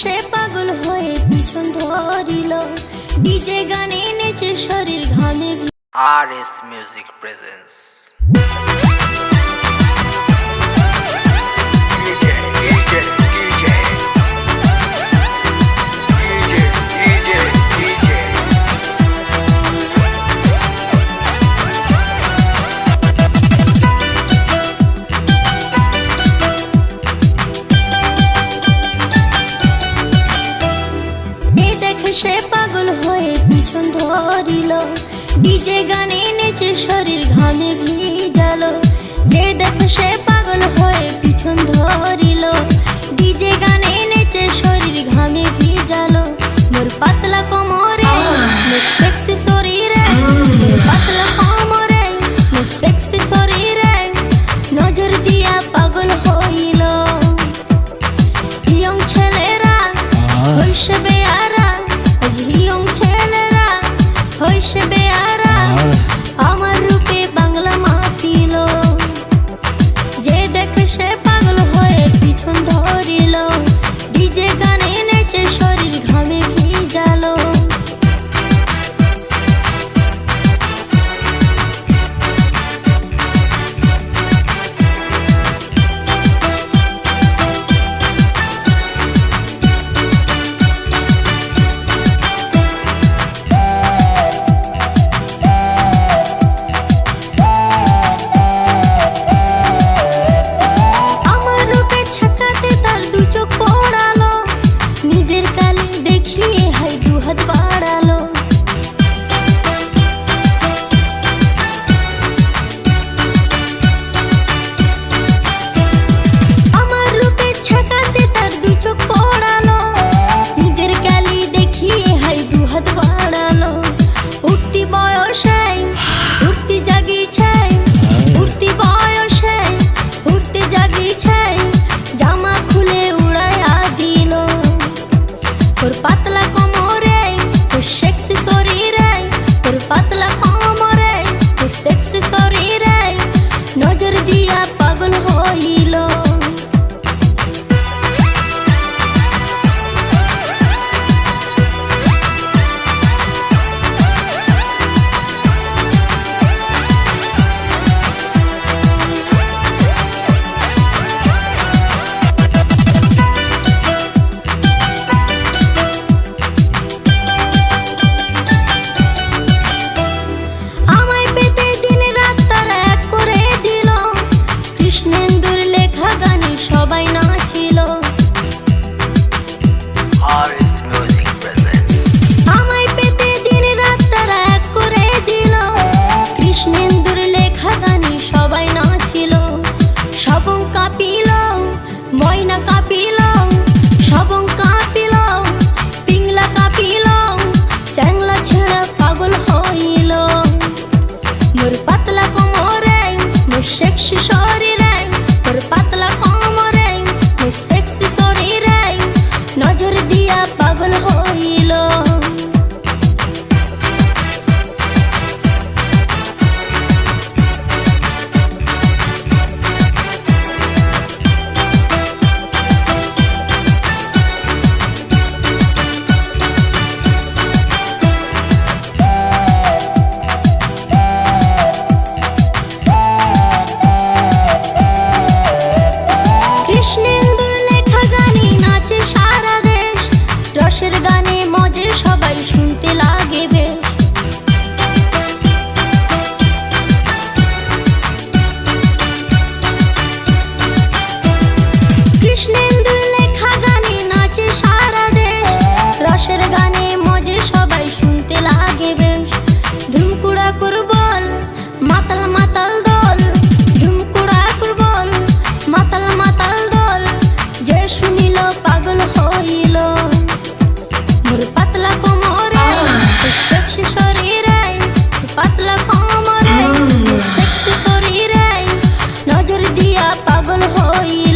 সে পাগল হয়ে পিছন ধরিল। ডিজে গানে নেচে শরীর ঘামে R S music presents DJ গানে নেচে শরীর ঘামে ভিজালো যে দেখে পাগল হয়ে পিছন ধরিল। ডিজে গানে নেচে শরীর ঘামে ভিজালো মোর পাতলা কোমরে মোর পাগল হইল। মোর পাতলা কোমরে সেক্সি শরীরে পাতলা কোমরে সেক্সি শরীরে নজর দিয়া পাগল হইল।